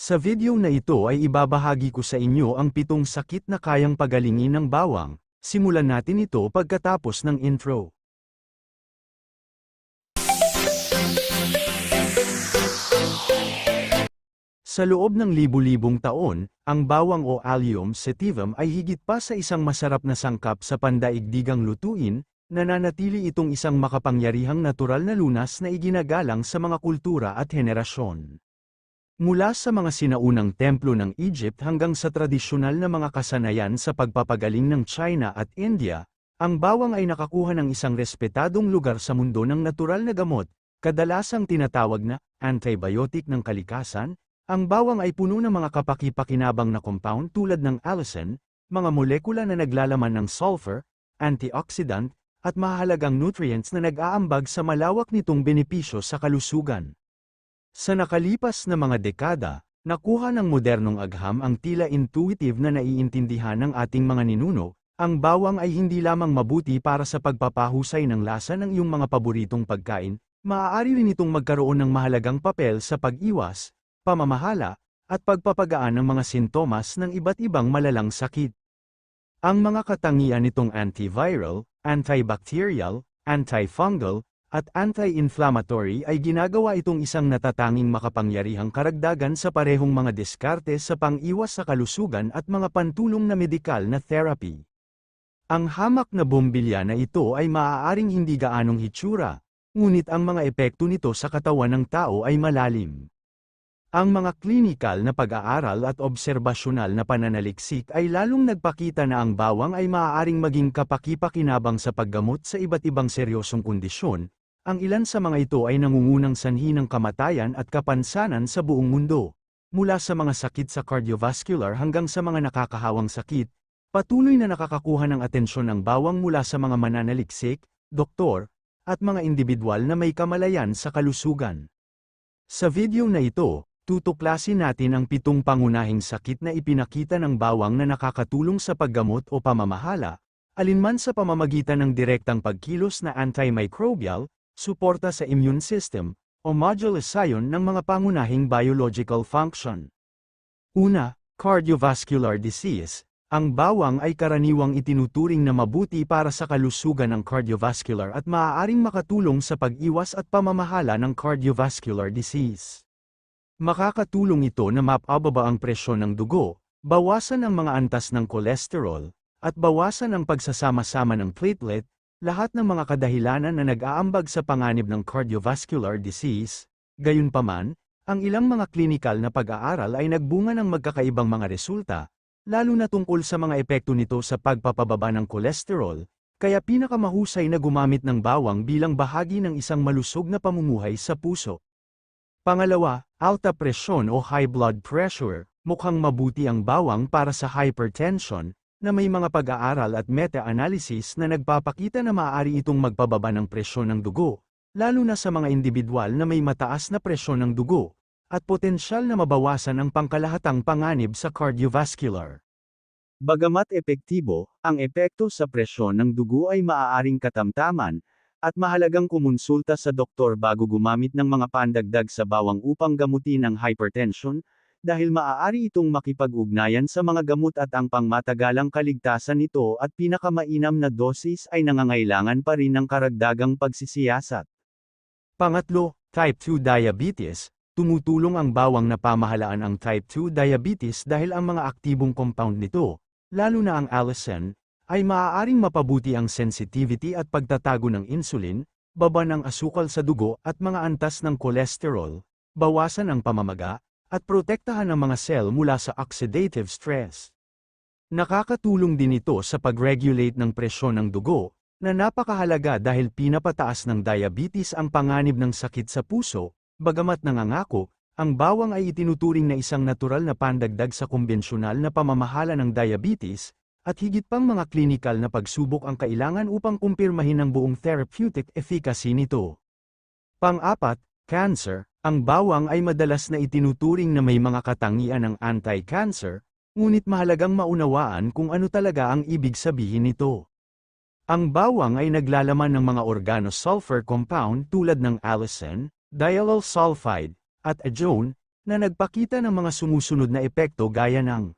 Sa video na ito ay ibabahagi ko sa inyo ang pitong sakit na kayang pagalingin ng bawang. Simulan natin ito pagkatapos ng intro. Sa loob ng libu-libong taon, ang bawang o Allium sativum ay higit pa sa isang masarap na sangkap sa pandaigdigang lutuin, nananatili itong isang makapangyarihang natural na lunas na iginagalang sa mga kultura at henerasyon. Mula sa mga sinaunang templo ng Egypt hanggang sa tradisyonal na mga kasanayan sa pagpapagaling ng China at India, ang bawang ay nakakuha ng isang respetadong lugar sa mundo ng natural na gamot, kadalasang tinatawag na antibiotic ng kalikasan, ang bawang ay puno ng mga kapaki-pakinabang na compound tulad ng allicin, mga molekula na naglalaman ng sulfur, antioxidant, at mahalagang nutrients na nag-aambag sa malawak nitong benepisyo sa kalusugan. Sa nakalipas na mga dekada, nakuha ng modernong agham ang tila intuitive na naiintindihan ng ating mga ninuno, ang bawang ay hindi lamang mabuti para sa pagpapahusay ng lasa ng iyong mga paboritong pagkain, maaari rin itong magkaroon ng mahalagang papel sa pag-iwas, pamamahala, at pagpapagaan ng mga sintomas ng iba't ibang malalang sakit. Ang mga katangian nitong antiviral, antibacterial, antifungal, at anti-inflammatory ay ginagawa itong isang natatanging makapangyarihang karagdagan sa parehong mga diskarte sa pang-iwas sa kalusugan at mga pantulong na medikal na therapy. Ang hamak na bombilya na ito ay maaaring hindi gaanong hitsura, ngunit ang mga epekto nito sa katawan ng tao ay malalim. Ang mga klinikal na pag-aaral at obserbasyonal na pananaliksik ay lalong nagpakita na ang bawang ay maaaring maging kapaki-pakinabang sa paggamot sa iba't ibang seryosong kondisyon, ang ilan sa mga ito ay nangungunang sanhi ng kamatayan at kapansanan sa buong mundo. Mula sa mga sakit sa cardiovascular hanggang sa mga nakakahawang sakit, patuloy na nakakakuha ng atensyon ang bawang mula sa mga mananaliksik, doktor, at mga individual na may kamalayan sa kalusugan. Sa video na ito, tutuklasin natin ang pitong pangunahing sakit na ipinakita ng bawang na nakakatulong sa paggamot o pamamahala, alinman sa pamamagitan ng direktang pagkilos na antimicrobial, suporta sa immune system, o modulation ng mga pangunahing biological function. Una, cardiovascular disease. Ang bawang ay karaniwang itinuturing na mabuti para sa kalusugan ng cardiovascular at maaaring makatulong sa pag-iwas at pamamahala ng cardiovascular disease. Makakatulong ito na mapababa ang presyon ng dugo, bawasan ang mga antas ng kolesterol, at bawasan ang pagsasama-sama ng platelet, lahat ng mga kadahilanan na nag-aambag sa panganib ng cardiovascular disease. Gayunpaman, ang ilang mga klinikal na pag-aaral ay nagbunga ng magkakaibang mga resulta, lalo na tungkol sa mga epekto nito sa pagpapababa ng kolesterol, kaya pinakamahusay na gumamit ng bawang bilang bahagi ng isang malusog na pamumuhay sa puso. Pangalawa, alta presyon o high blood pressure, mukhang mabuti ang bawang para sa hypertension, na may mga pag-aaral at meta-analysis na nagpapakita na maaari itong magpababa ng presyon ng dugo, lalo na sa mga individual na may mataas na presyon ng dugo, at potensyal na mabawasan ang pangkalahatang panganib sa cardiovascular. Bagamat epektibo, ang epekto sa presyon ng dugo ay maaaring katamtaman, at mahalagang kumonsulta sa doktor bago gumamit ng mga pandagdag sa bawang upang gamutin ang hypertension, dahil maaari itong makipag-ugnayan sa mga gamot at ang pangmatagalang kaligtasan nito at pinakamainam na dosis ay nangangailangan pa rin ng karagdagang pagsisiyasat. Pangatlo, type 2 diabetes, tumutulong ang bawang na pamahalaan ang type 2 diabetes dahil ang mga aktibong compound nito, lalo na ang allicin, ay maaaring mapabuti ang sensitivity at pagtatago ng insulin, baba ng asukal sa dugo at mga antas ng kolesterol, bawasan ang pamamaga, at protektahan ang mga cell mula sa oxidative stress. Nakakatulong din ito sa pag-regulate ng presyon ng dugo, na napakahalaga dahil pinapataas ng diabetes ang panganib ng sakit sa puso, bagamat nangangako, ang bawang ay itinuturing na isang natural na pandagdag sa kumbensyonal na pamamahala ng diabetes, at higit pang mga klinikal na pagsubok ang kailangan upang kumpirmahin ang buong therapeutic efficacy nito. Pang-apat, cancer, ang bawang ay madalas na itinuturing na may mga katangian ng anti-cancer, ngunit mahalagang maunawaan kung ano talaga ang ibig sabihin nito. Ang bawang ay naglalaman ng mga organosulfur compound tulad ng allicin, diallyl sulfide, at azone, na nagpakita ng mga sumusunod na epekto gaya ng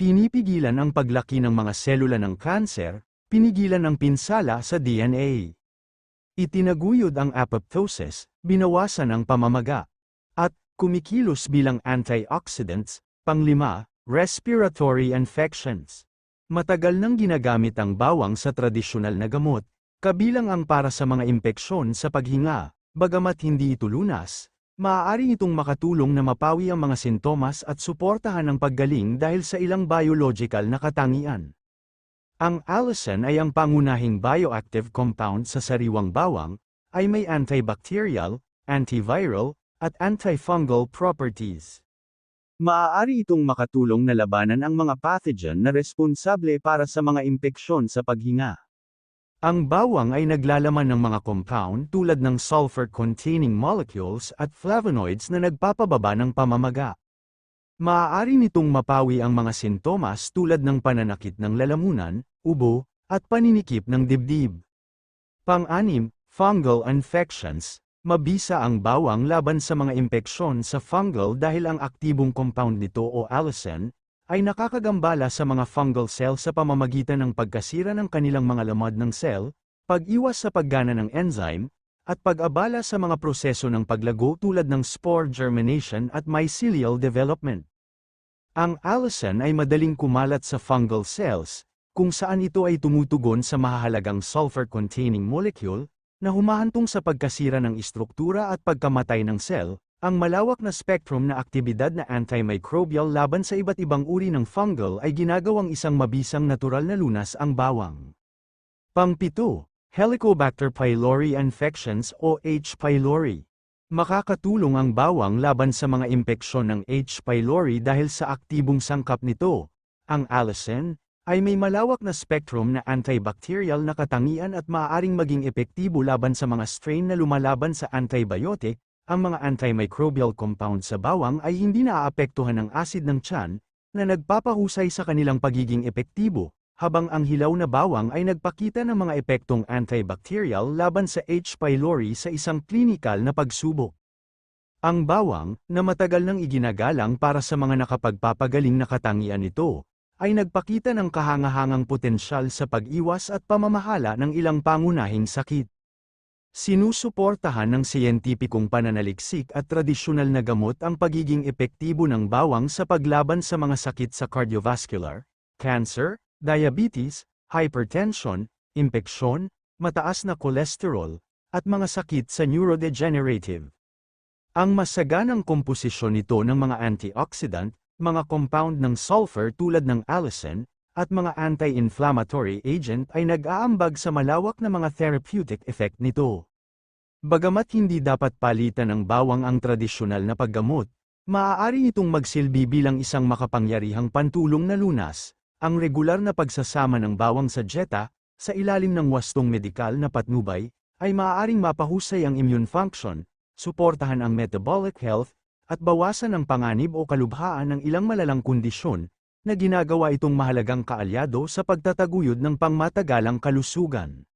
Pinipigilan ang paglaki ng mga selula ng kanser, pinigilan ang pinsala sa DNA. Itinaguyod ang apoptosis, binawasan ang pamamaga. At, kumikilos bilang antioxidants, panglima, respiratory infections. Matagal nang ginagamit ang bawang sa tradisyonal na gamot, kabilang ang para sa mga impeksyon sa paghinga, bagamat hindi ito lunas, maaari itong makatulong na mapawi ang mga sintomas at suportahan ang paggaling dahil sa ilang biological na katangian. Ang allicin ay ang pangunahing bioactive compound sa sariwang bawang, ay may antibacterial, antiviral, at antifungal properties. Maaari itong makatulong na labanan ang mga pathogen na responsable para sa mga impeksyon sa paghinga. Ang bawang ay naglalaman ng mga compound tulad ng sulfur-containing molecules at flavonoids na nagpapababa ng pamamaga. Maaari nitong mapawi ang mga sintomas tulad ng pananakit ng lalamunan, ubo, at paninikip ng dibdib. Pang-anim, fungal infections. Mabisa ang bawang laban sa mga impeksyon sa fungal dahil ang aktibong compound nito o allicin, ay nakakagambala sa mga fungal cell sa pamamagitan ng pagkasira ng kanilang mga lamad ng cell, pag-iwas sa paggana ng enzyme, at pag-abala sa mga proseso ng paglago tulad ng spore germination at mycelial development. Ang allicin ay madaling kumalat sa fungal cells, kung saan ito ay tumutugon sa mahahalagang sulfur-containing molecule, na humahantong sa pagkasira ng istruktura at pagkamatay ng cell, ang malawak na spectrum na aktibidad na antimicrobial laban sa iba't ibang uri ng fungal ay ginagawang isang mabisang natural na lunas ang bawang. Pangpito, Helicobacter pylori infections o H. pylori. Makakatulong ang bawang laban sa mga impeksyon ng H. pylori dahil sa aktibong sangkap nito, ang allicin, ay may malawak na spectrum na antibacterial na katangian at maaaring maging epektibo laban sa mga strain na lumalaban sa antibiotic, ang mga antimicrobial compound sa bawang ay hindi naaapektuhan ng acid ng tiyan, na nagpapahusay sa kanilang pagiging epektibo, habang ang hilaw na bawang ay nagpakita ng mga epektong antibacterial laban sa H. pylori sa isang klinikal na pagsubok. Ang bawang, na matagal nang iginagalang para sa mga nakapagpapagaling na katangian nito, ay nagpakita ng kahangahangang potensyal sa pag-iwas at pamamahala ng ilang pangunahing sakit. Sinusuportahan ng siyentipikong pananaliksik at tradisyonal na gamot ang pagiging epektibo ng bawang sa paglaban sa mga sakit sa cardiovascular, cancer, diabetes, hypertension, impeksyon, mataas na kolesterol, at mga sakit sa neurodegenerative. Ang masaganang komposisyon nito ng mga antioxidant, mga compound ng sulfur tulad ng allicin, at mga anti-inflammatory agent ay nag-aambag sa malawak na mga therapeutic effect nito. Bagamat hindi dapat palitan ng bawang ang tradisyonal na paggamot, maaari itong magsilbi bilang isang makapangyarihang pantulong na lunas, ang regular na pagsasama ng bawang sa dieta, sa ilalim ng wastong medikal na patnubay, ay maaaring mapahusay ang immune function, suportahan ang metabolic health, at bawasan ang panganib o kalubhaan ng ilang malalang kondisyon, na ginagawa itong mahalagang kaalyado sa pagtataguyod ng pangmatagalang kalusugan.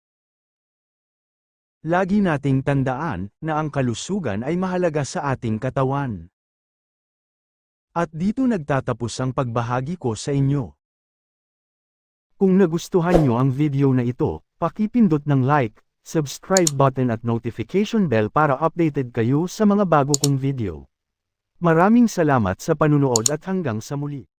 Lagi nating tandaan na ang kalusugan ay mahalaga sa ating katawan. At dito nagtatapos ang pagbahagi ko sa inyo. Kung nagustuhan nyo ang video na ito, pakipindot ng like, subscribe button at notification bell para updated kayo sa mga bago kong video. Maraming salamat sa panunood at hanggang sa muli.